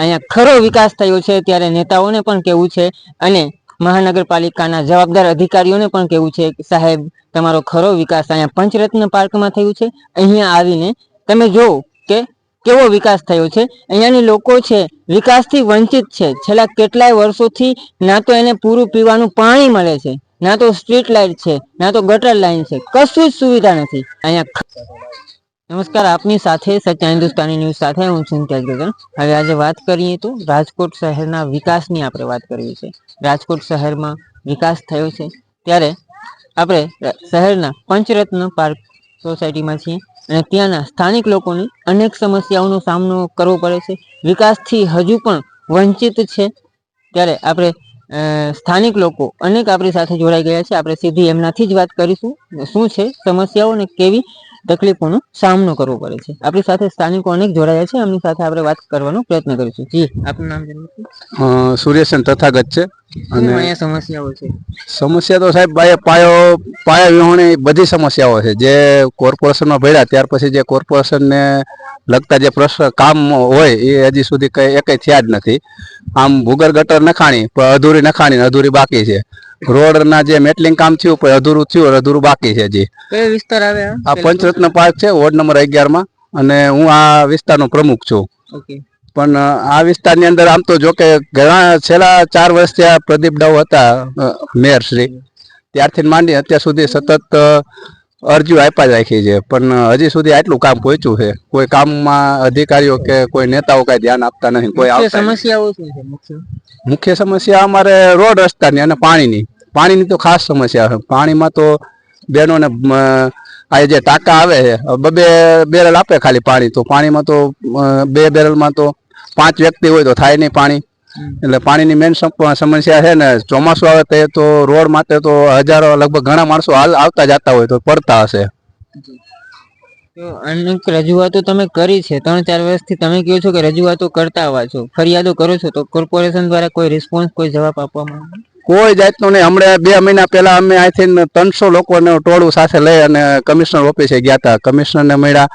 અહીંયા ખરો વિકાસ થયો છે ત્યારે નેતાઓને પણ કેવું છે અને મહાનગરપાલિકાના જવાબદાર અધિકારીઓને પણ કેવું છે સાહેબ, તમારો ખરો વિકાસ અહીંયા પંચરત્ન પાર્કમાં થયું છે. અહીંયા આવીને તમે જોવો કે કેવો વિકાસ થયો છે. અહીંયાની લોકો છે, વિકાસથી વંચિત છે. છેલ્લા કેટલાય વર્ષોથી ના તો એને પૂરું પીવાનું પાણી મળે છે, ના તો સ્ટ્રીટ લાઇટ છે, ના તો ગટર લાઇન છે. કશું જ સુવિધા નથી. અહીંયા નમસ્કાર, આપની સાથે સચ્ચા હિન્દુસ્તાની ન્યૂઝ સાથે હું છું ઇમ્તિયાઝ હવે આજે વાત કરીએ તો રાજકોટ શહેરના વિકાસની આપણે વાત કરવી છે. રાજકોટ શહેરમાં વિકાસ થયો છે. ત્યારે આપણે શહેરના પંચરત્ન પાર્ક સોસાયટીમાં છીએ અને ત્યાંના સ્થાનિક લોકોને અનેક સમસ્યાઓનો સામનો કરવો પડે છે. વિકાસથી હજુ પણ વંચિત છે. ત્યારે આપણે સ્થાનિક લોકો અનેક આપણી સાથે જોડાઈ ગયા છે. આપણે સીધી એમનાથી જ વાત કરીશું. શું છે સમસ્યાઓ અને કેવી તકલીફોનો સામનો કરવો પડે છે. આપણી સાથે સ્થાનિકો અનેક જોડાયા છે. એમની સાથે આપણે વાત કરવાનો પ્રયત્ન કરીશું. જી આપનું નામ જણાવશો અ, સૂર્યસેન તથાગત છે. અને સમસ્યાઓ છે. સમસ્યા તો સાહેબ પાયા પાયો પાયા વિહોણી બધી સમસ્યાઓ છે. જે કોર્પોરેશનમાં ભર્યા ત્યાર પછી જે કોર્પોરેશનને લગતા જે પ્રશ્ન કામ હોય એ હજી સુધી કઈ એક થયા જ નથી. આમ ભૂગર ગટર નખાણી પણ અધૂરી નખાણી અધૂરી બાકી છે. રોડના જે મેટલિંગ કામ થયું પણ અધૂરું થયું અધૂરું બાકી છે હજી. કયો વિસ્તાર આવે આ? આ પંચરત્ન પાર્ક છે વોર્ડ નંબર અગિયારમાં અને હું આ વિસ્તારનો પ્રમુખ છું. ઓકે. પણ આ વિસ્તારની અંદર આમ તો જો કે ઘણા છેલ્લા ચાર વર્ષથી આ પ્રદીપ ડાવ હતા મેયર શ્રી. ત્યારથી માંડી અત્યાર સુધી સતત અરજીઓ આપ્યા જ રાખી છે. પણ હજી સુધી આટલું કામ પહોંચ્યું છે. કોઈ કામમાં અધિકારીઓ કે કોઈ નેતાઓ કઈ ધ્યાન આપતા નથી કોઈ મુખ્ય સમસ્યાઓ મુખ્ય? સમસ્યા અમારે રોડ રસ્તાની અને પાણીની. પાણીની તો ખાસ સમસ્યા છે. પાણીમાં તો બહેનોને આ જે ટાંકા આવે છે બબે બેરલ આપે ખાલી પાણી તો પાણીમાં તો બે બેરલમાં તો પાંચ વ્યક્તિ હોય તો થાય નહીં પાણી. એટલે પાણીની મેન સમસ્યા છે ને ચોમાસું આવે તે તો રોડ માટે તો હજારો લગભગ ઘણા માણસો હાલ આવતા જતા હોય તો પડતા હશે. તો અનેક રજૂઆતો તમે કરી છે ત્રણ ચાર વર્ષથી તમે કહો છો કે રજૂઆતો કરતા આવા છો ફરિયાદો કરો છો તો કોર્પોરેશન દ્વારા કોઈ રિસ્પોન્સ કોઈ જવાબ આપવામાં આવે? કોઈ જાતનું નહીં. હમણાં બે મહિના પહેલા અમે અહીંથી ત્રણસો લોકોને ટોળું સાથે લઈ અને કમિશનર ઓફિસે ગયા હતા. કમિશનરને મળ્યા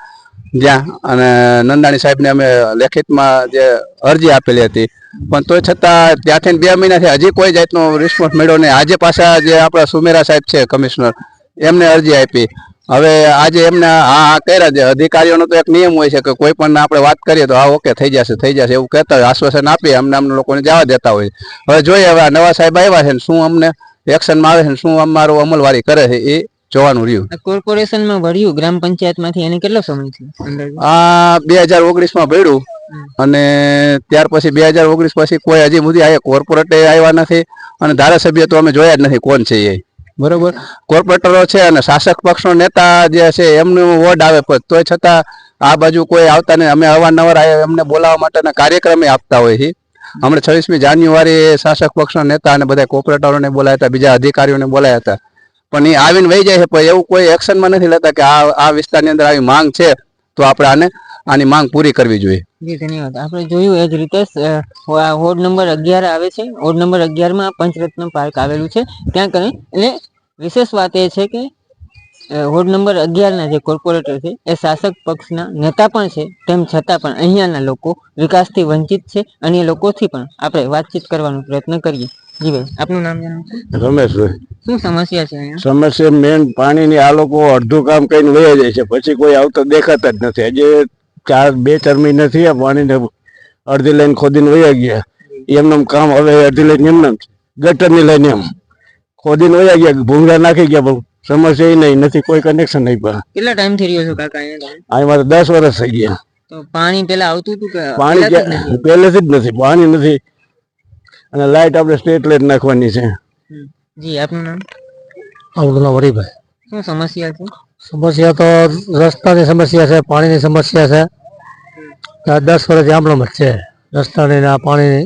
જ્યાં અને નંદાણી સાહેબને અમે લેખિતમાં જે અરજી આપેલી હતી. પણ તોય છતાં ત્યાંથી બે મહિનાથી હજી કોઈ જાતનો રિસ્પોન્સ મળ્યો નહીં. આજે પાછા જે આપણા સુમેરા સાહેબ છે કમિશનર, એમને અરજી આપી. હવે આજે એમને આ આ કર્યા છે. અધિકારીઓનો તો એક નિયમ હોય છે કે કોઈ પણ આપણે વાત કરીએ તો હા ઓકે થઈ જશે થઈ જશે એવું કહેતા હોય આશ્વાસન આપીએ અમને અમને લોકોને જવા દેતા હોય હવે જોઈએ હવે આ નવા સાહેબ આવ્યા છે ને શું અમને એક્શનમાં આવે છે ને શું અમારું અમલવારી કરે છે એ જોવાનું રહ્યું. આ કોર્પોરેશનમાં ભર્યું ગ્રામ પંચાયતમાંથી એને કેટલો સમય થયો? આ બે હજાર ઓગણીસમાં ભર્યું અને ત્યાર પછી બે હજાર ઓગણીસ પછી કોઈ હજી સુધી આ કોર્પોરેટે આવ્યા નથી અને ધારાસભ્ય તો અમે જોયા જ નથી કોણ છે એ. બરોબર? કોર્પોરેટરો છે અને શાસક પક્ષનો નેતા જે છે, એમનું વોર્ડ આવે પણ તોય છતાં આ બાજુ કોઈ આવતા નહીં. અમે અવારનવાર એમને બોલાવવા માટેના કાર્યક્રમે આપતા હોય છે. હમણાં છવ્વીસમી જાન્યુઆરી શાસક પક્ષના નેતા અને બધા કોર્પોરેટરોને બોલાયા હતા, બીજા અધિકારીઓને બોલાયા હતા. પણ એ આવીને વહી જાય છે, પણ એવું કોઈ એક્શનમાં નથી લેતા કે આ આ વિસ્તારની અંદર આવી માંગ છે, તો આપણે આને, આની માંગ પૂરી કરવી જોઈએ. જી ધન્યવાદ. આપણે જોયું એ જ રીતે હોડ વોર્ડ નંબર અગિયાર આવે છે. વોર્ડ નંબર અગિયારમાં પંચરત્ન પાર્ક આવેલું છે. ત્યાં કરી એટલે વિશેષ વાત એ છે કે હોડ વોર્ડ નંબર અગિયારના જે કોર્પોરેટર છે એ શાસક પક્ષના નેતા પણ છે. તેમ છતાં પણ અહીંયાના લોકો વિકાસથી વંચિત છે. અને એ લોકોથી પણ આપણે વાતચીત કરવાનો પ્રયત્ન કરીએ. જી ભાઈ આપનું નામ રમેશભાઈ. શું સમસ્યા છે સમસ્યા મેન પાણીની આ લોકો અડધું કામ કરીને લઈ જાય છે. પછી કોઈ આવતો દેખાતા જ નથી. હજી ચાર બે ચાર મહિના થયા પાણીને અડધી લાઈન ખોદીને વયા ગયા. એમનું કામ હવે અડધી લાઈન એમને ગટરની લાઈન એમ. ખોદીને વયા ગયા ભૂંગળા નાખી ગયા બહુ સમસ્યા એ નહીં નથી કોઈ કનેક્શન નહીં પણ કેટલા ટાઈમ થઈ રહ્યો છો કાકા અહીંયા અહીં મારે દસ વર્ષ થઈ ગયા. તો પાણી પેલા આવતું હતું કે પાણી પહેલાથી જ નથી? ક્યાં- પહેલેથી જ નથી પાણી નથી. અને લાઈટ આપણે સ્ટ્રીટ લાઈટ નાખવાની છે. જી આપનું નામ? આપણું નામ હરિભાઈ શું સમસ્યા છે? સમસ્યા તો રસ્તાની સમસ્યા છે, પાણીની સમસ્યા છે. દસ વર્ષ આમણામ જ છે. રસ્તાની ને આ પાણીની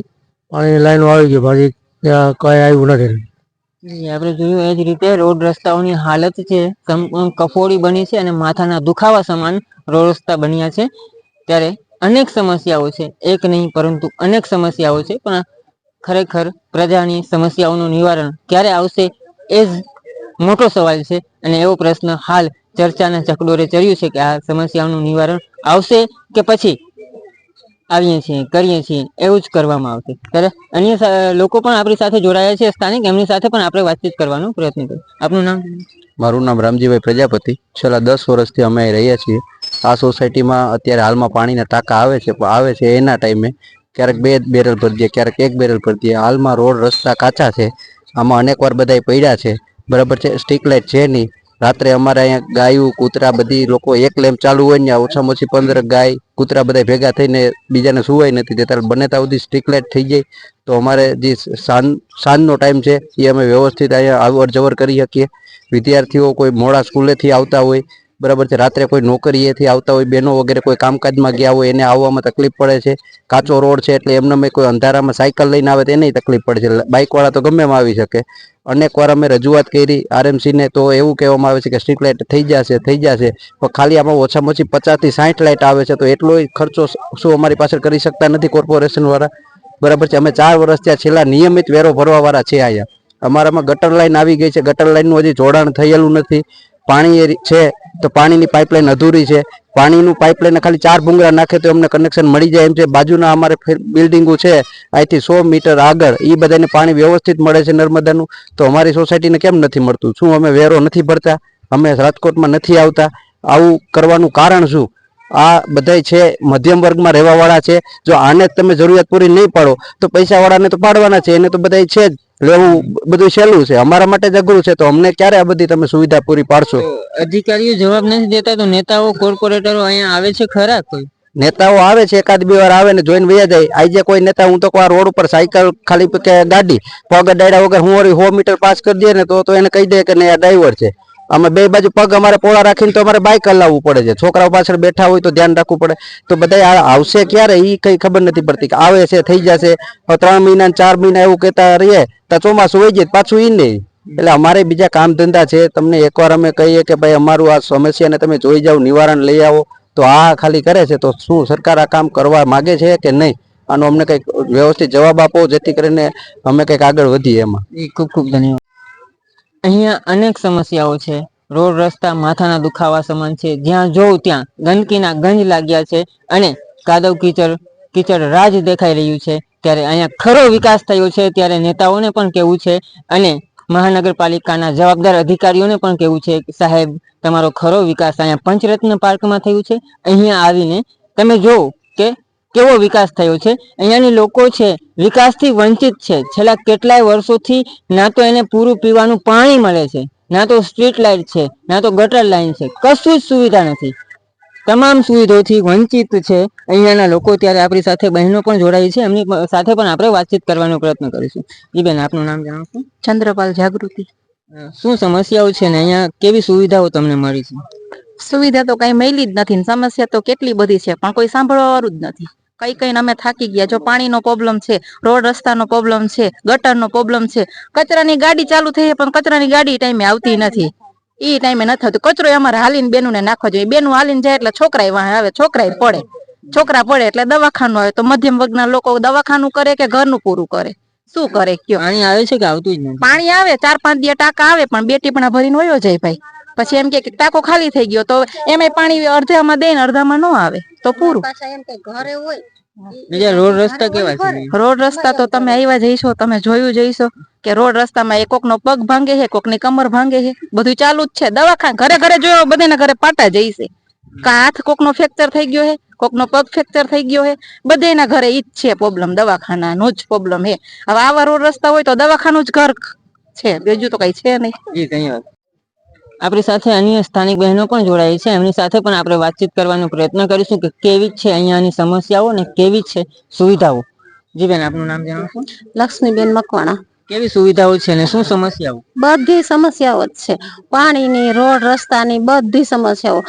પાણીની લાઈનો આવી ગઈ પછી ત્યાં કઈ આવ્યું નથી. આપણે જોયું એ જ રીતે રોડ રસ્તાઓની હાલત છે કફોડી બની છે અને માથાના દુખાવા સમાન રોડ રસ્તા બન્યા છે. ત્યારે અનેક સમસ્યાઓ છે, એક નહીં, પરંતુ અનેક સમસ્યાઓ છે. પણ ખરેખર પ્રજાની સમસ્યાઓનું નિવારણ ક્યારે આવશે એ જ મોટો સવાલ છે અને એવો પ્રશ્ન હાલ ચર્ચાના ચકડોરે ચડ્યું છે કે આ સમસ્યાઓનું નિવારણ આવશે કે પછી? આવીએ છીએ, કરીએ છીએ, એવું જ કરવામાં આવશે. ત્યારે અન્ય લોકો પણ આપણી સાથે જોડાયા છે સ્થાનિક, એમની સાથે પણ આપણે વાતચીત કરવાનો પ્રયત્ન કરીશું આપનું નામ? મારું નામ રામજીભાઈ પ્રજાપતિ. છેલ્લા દસ વર્ષથી અમે રહ્યા છીએ. આ સોસાયટીમાં અત્યારે હાલમાં પાણીના ટાંકા આવે છે આવે છે એના ટાઈમે ક્યારેક બે બેરલ ભરી દે ક્યારેક એક બેરલ ભરી દે હાલમાં રોડ રસ્તા કાચા છે. આમાં અનેકવાર બધાય પડ્યા છે. બરાબર છે, સ્ટ્રીટ લાઇટ છે નહીં. રાત્રે અમારે અહીંયા ગાયું, કૂતરા બધી લોકો એક લેમ્પ ચાલુ હોય ને ઓછામાં ઓછી પંદર ગાય, કૂતરા બધા ભેગા થઈને બીજાને સુવાય નથી. દેતા બને ત્યાં સુધી સ્ટ્રીકલાઇટ થઈ જાય. તો અમારે જે સાંજ, સાંજનો ટાઈમ છે, એ અમે વ્યવસ્થિત અહીંયા અવર જવર કરી શકીએ. વિદ્યાર્થીઓ કોઈ મોડા સ્કૂલેથી આવતા હોય, બરાબર છે, રાત્રે કોઈ નોકરીએથી આવતા હોય, બહેનો વગેરે કોઈ કામકાજમાં ગયા હોય, એને આવવામાં તકલીફ પડે છે. કાચો રોડ છે એટલે એમને કોઈ અંધારામાં સાયકલ લઈને આવે તો એને તકલીફ પડે છે. બાઇકવાળા તો ગમે આવી શકે. અનેક વાર અમે રજૂઆત કરી આરએમસીને તો એવું કહેવામાં આવે છે કે સ્ટ્રીટ લાઇટ થઈ જશે થઈ જશે. પણ ખાલી આમાં ઓછામાં ઓછી પચાસથી સાઠ લાઇટ આવે છે, તો એટલો ખર્ચો શું અમારી પાસે કરી શકતા નથી કોર્પોરેશનવાળા બરાબર છે, અમે ચાર વર્ષ ત્યાં છેલ્લા નિયમિત વેરો ભરવાવાળા છે અહીંયા. અમારામાં ગટર લાઈન આવી ગઈ છે ગટર લાઈનનું હજી જોડાણ થયેલું નથી. પાણી છે, તો પાણીની પાઇપલાઇન અધૂરી છે. પાણીનું પાઇપલાઇન ખાલી ચાર ભૂંગળા નાખે તો અમને કનેક્શન મળી જાય. એમ છે બાજુના અમારે બિલ્ડિંગો છે, અહીંથી સો મીટર આગળ એ બધાને પાણી વ્યવસ્થિત મળે છે નર્મદાનું. તો અમારી સોસાયટીને કેમ નથી મળતું? શું અમે વેરો નથી ભરતા? અમે રાજકોટમાં નથી આવતા. આવું કરવાનું કારણ શું? આ બધાય છે મધ્યમ વર્ગમાં રહેવા વાળા છે. જો આને તમે જરૂરિયાત પૂરી નહીં પાડો તો પૈસા વાળાને તો પાડવાના છે એને તો બધાય છે જ. લેવું બધું સહેલું છે. અમારા માટે જ અઘરું છે તો અમને ક્યારે આ બધી તમે સુવિધા પૂરી પાડશો? અધિકારીઓ જવાબ નથી દેતા તો નેતાઓ કોર્પોરેટરો અહીંયા આવે છે ખરા કોઈ? નેતાઓ આવે છે એકાદ બે વાર આવે ને જોઈને વયા જાય. આજે કોઈ નેતા હું તો કોઈ રોડ ઉપર સાયકલ ખાલી કે ગાડી પગ અડાડ્યા વગર હું સો મીટર પાસ કરી દે ને તો તો એને કહી દે કે નહીં આ ડ્રાઈવર છે. અમે બે બાજુ પગ અમારે પોળા રાખીને તો અમારે બાઇક હલાવવું પડે છે. છોકરાઓ પાછળ બેઠા હોય તો ધ્યાન રાખવું પડે. તો બધા આવશે ક્યારે? એ કઈ ખબર નથી પડતી કે આવે છે, થઈ જશે. ત્રણ મહિના ચાર મહિના એવું કહેતા રહીએ, તો ચોમાસું હોય જાય પાછું એ નહીં. એટલે અમારે બીજા કામ ધંધા છે. તમને એકવાર અમે કહીએ કે ભાઈ અમારું આ સમસ્યાને તમે જોઈ જાઓ, નિવારણ લઈ આવો. તો આ ખાલી કરે છે. તો શું સરકાર આ કામ કરવા માગે છે કે નહીં? આનો અમને કંઈક વ્યવસ્થિત જવાબ આપો, જેથી કરીને અમે કંઈક આગળ વધીએ એમાં. ખૂબ ખૂબ ધન્યવાદ. અહીંયા અનેક સમસ્યાઓ છે. રોડ રસ્તા, માથાના દુખાવા સમાન છે. જ્યાં જોઉં ત્યાં ગંદકીના ગંજ લાગ્યા છે અને કાદવ કીચડ કીચડ રાજ દેખાઈ રહ્યું છે. ત્યારે અહીંયા ખરો વિકાસ થયો છે ત્યારે નેતાઓને પણ કેવું છે અને મહાનગરપાલિકાના જવાબદાર અધિકારીઓને પણ કેવું છે કે સાહેબ, તમારો ખરો વિકાસ અહીંયા પંચરત્ન પાર્કમાં થયું છે. અહીંયા આવીને તમે જોવો કેવો વિકાસ થયો છે? અહીંયાની લોકો છે વિકાસથી વંચિત છે. છેલ્લા કેટલાય વર્ષોથી ના તો એને પૂરું પીવાનું પાણી મળે છે ના તો સ્ટ્રીટ લાઇટ છે ના તો ગટર લાઈન છે. કશું જ સુવિધા નથી. તમામ સુવિધાઓથી વંચિત છે અહીંયાના લોકો. ત્યારે આપણી સાથે બહેનો પણ જોડાઈ છે. એમની સાથે પણ આપણે વાતચીત કરવાનો પ્રયત્ન કરીશું. જી બેન આપનું નામ જણાવશો ચંદ્રપાલ જાગૃતિ. શું સમસ્યાઓ છે ને અહીંયા કેવી સુવિધાઓ તમને મળી છે? સુવિધા તો કઈ મળી જ નથી સમસ્યા તો કેટલી બધી છે પણ કોઈ સાંભળવા વાળું જ નથી. કઈ કઈ અમે થાકી ગયા. જો પાણીનો પ્રોબ્લેમ છે રોડ રસ્તાનો પ્રોબ્લેમ છે ગટરનો પ્રોબ્લેમ છે. કચરાની ગાડી ચાલુ થઈ પણ કચરાની ગાડી ટાઈમે આવતી નથી. એ ટાઈમે નથી થતું. કચરો અમારે હાલીને બેનું ને નાખવો જોઈએ. બેનું હાલીને જાય એટલે છોકરાય વાહે આવે છોકરાય પડે. છોકરા પડે એટલે દવાખાનું આવે. તો મધ્યમ વર્ગના લોકો દવાખાનું કરે કે ઘરનું પૂરું કરે? શું કરે? કયો? પાણી આવે છે કે આવતું જ નથી? પાણી આવે ચાર પાંચ દિવસ ટાંકા આવે પણ બે ટીપણા ભરીને વયો જાય ભાઈ. પછી એમ કે ટાંકો ખાલી થઈ ગયો તો એમાં પાણી અડધામાં દે ને અડધામાં ન આવે તો પૂરું. બીજા રોડ રસ્તા કેવા છે? રોડ રસ્તા તો તમે આવ્યા જઈશો તમે જોયું જઈશો કે રોડ રસ્તામાં એક કોકનો પગ ભાંગે છે કોકની કમર ભાંગે છે બધું ચાલુ જ છે. દવાખાન ઘરે ઘરે જોયો બધાના ઘરે પાટા જઈશે. કા હાથ કોકનો ફ્રેક્ચર થઈ ગયો છે કોકનો પગ ફ્રેક્ચર થઈ ગયો છે બધાના ઘરે ઈ જ છે પ્રોબ્લેમ દવાખાનાનો જ પ્રોબ્લેમ છે. હવે આવા રોડ રસ્તા હોય તો દવાખાનું જ ઘર છે બીજું તો કઈ છે નહીં. આપણી સાથે અન્ય સ્થાનિક બહેનો પણ જોડાય છે. એમની સાથે પણ આપણે વાતચીત કરવાનો પ્રયત્ન કરીશું કે કેવી છે અહીંયાની સમસ્યાઓ ને કેવી છે સુવિધાઓ. જી બેન, આપનું નામ જણાવશો લક્ષ્મીબેન મકવાણા. કેવી સુવિધાઓ છે ને શું સમસ્યાઓ? બધી સમસ્યાઓ જ છે. પાણીની, રોડ રસ્તાની બધી સમસ્યાઓ.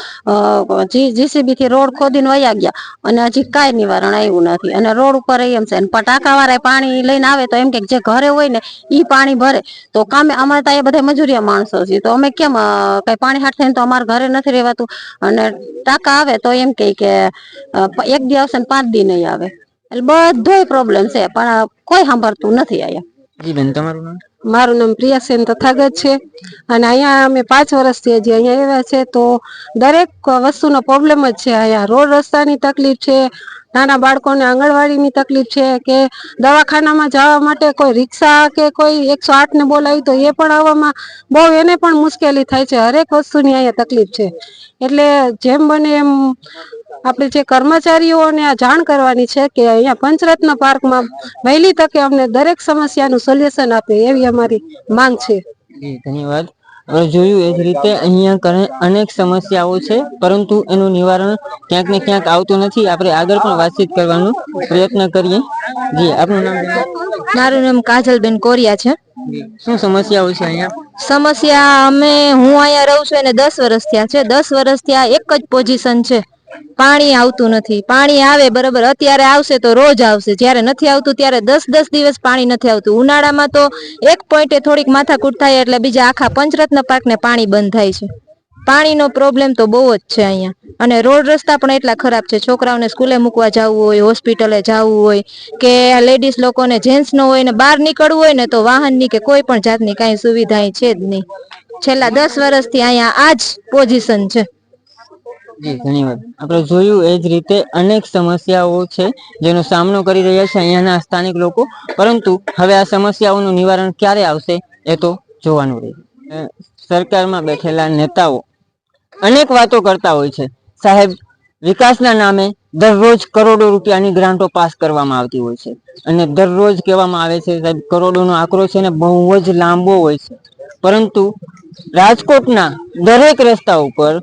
જીસીબી થી રોડ ખોદીને વયા ગયા અને હજી કાંઈ નિવારણ આવ્યું નથી. અને રોડ ઉપર એમ છે પટાકા વાળા પાણી લઈને આવે તો એમ કે જે ઘરે હોય ને એ પાણી ભરે. તો કામે અમારે ત્યાં બધા મજૂરિયા માણસો છે. તો અમે કેમ કઈ પાણી હાથ થઈને તો અમારે ઘરે નથી રહેવાતું? અને ટાંકા આવે તો એમ કે એક દી આવશે ને પાંચ દી નહીં આવે. એટલે બધોય પ્રોબ્લેમ છે, પણ કોઈ સાંભળતું નથી અહીંયા. જી નામ? મારું નામ પ્રિયાસેન તથાગત છે. અને અહીંયા અમે પાંચ વર્ષથી હજી અહીંયા આવ્યા છે. તો દરેક વસ્તુનો પ્રોબ્લેમ જ છે. અહીંયા રોડ રસ્તાની તકલીફ છે, નાના બાળકોને આંગણવાડીની તકલીફ છે, કે દવાખાનામાં જવા માટે કોઈ રિક્ષા કે કોઈ એકસો આઠ ને બોલાવી તો એ પણ આવવામાં બહુ એને પણ મુશ્કેલી થાય છે. હરેક વસ્તુની અહીંયા તકલીફ છે. એટલે જેમ બને એમ આપણે જે કર્મચારીઓને આ જાણ કરવાની છે કે અહીંયા પંચરત્ન પાર્કમાં વહેલી તકે અમને દરેક સમસ્યાનું સોલ્યુશન આપે એવી અમારી માંગ છે. ધન્યવાદ. અમે જોયું એ જ રીતે અહીંયા અનેક સમસ્યાઓ છે પરંતુ એનું નિવારણ ક્યાંક ને ક્યાંક આવતું નથી. આપણે આગળ પણ વાતચીત કરવાનો પ્રયત્ન કરીએ. જી આપનું નામ મારું નામ કાજલબેન કોરિયા છે. શું સમસ્યાઓ છે અહીંયા? સમસ્યા અમે હું અહીંયા રહું છું અને દસ વર્ષ થયા છે. દસ વર્ષ થયા એક જ પોઝિશન છે. પાણી આવતું નથી. પાણી આવે બરાબર, અત્યારે આવશે તો રોજ આવશે. જ્યારે નથી આવતું ત્યારે દસ દસ દિવસ પાણી નથી આવતું. ઉનાળામાં તો એક પોઈન્ટે થોડીક માથાકૂટ થાય એટલે બીજા આખા પંચરત્ન પાકને પાણી બંધ થાય છે. પાણીનો પ્રોબ્લેમ તો બહુ જ છે અહીંયા. અને રોડ રસ્તા પણ એટલા ખરાબ છે. છોકરાઓને સ્કૂલે મૂકવા જવું હોય, હોસ્પિટલે જવું હોય, કે લેડીઝ લોકોને જેન્ટ્સનો હોય ને બહાર નીકળવું હોય ને તો વાહનની કે કોઈ પણ જાતની કાંઈ સુવિધા છે જ નહીં. છેલ્લા દસ વર્ષથી અહીંયા આ જ પોઝિશન છે. ધન્યવાદ. આપણે જોયું એ જ રીતે અનેક સમસ્યાઓ છે જેનો સામનો કરી રહ્યા છે અહીંયાના સ્થાનિક લોકો. પરંતુ હવે આ સમસ્યાઓનું નિવારણ ક્યારે આવશે એ તો જોવાનું રહ્યું સરકારમાં બેઠેલા નેતાઓ અનેક વાતો કરતા હોય છે. સાહેબ, વિકાસના નામે દરરોજ કરોડો રૂપિયાની ગ્રાન્ટો પાસ કરવામાં આવતી હોય છે. અને દરરોજ કહેવામાં આવે છે, સાહેબ, કરોડોનો આંકડો છે ને બહુ જ લાંબો હોય છે. પરંતુ રાજકોટના દરેક રસ્તા ઉપર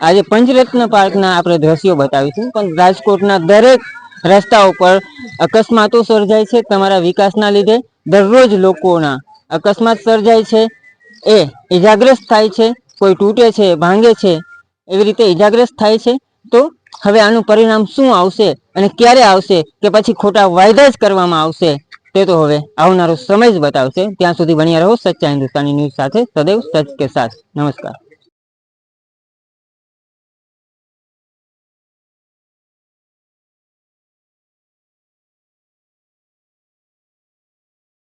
આજે પંચરત્ન પાર્કના આપણે દ્રશ્યો બતાવીશું, પણ રાજકોટના દરેક રસ્તા ઉપર અકસ્માતો સર્જાય છે તમારા વિકાસના લીધે. દરરોજ લોકોના અકસ્માત સર્જાય છે, એ ઈજાગ્રસ્ત થાય છે, કોઈ તૂટે છે, ભાંગે છે, એવી રીતે ઈજાગ્રસ્ત થાય છે. તો હવે આનું પરિણામ શું આવશે અને ક્યારે આવશે કે પછી ખોટા વાયદા જ કરવામાં આવશે, તે તો હવે આવનારો સમય જ બતાવશે. ત્યાં સુધી બન્યા રહો સચ્ચા હિન્દુસ્તાની ન્યૂઝ સાથે. સદૈવ સચ કે સાથ. નમસ્કાર.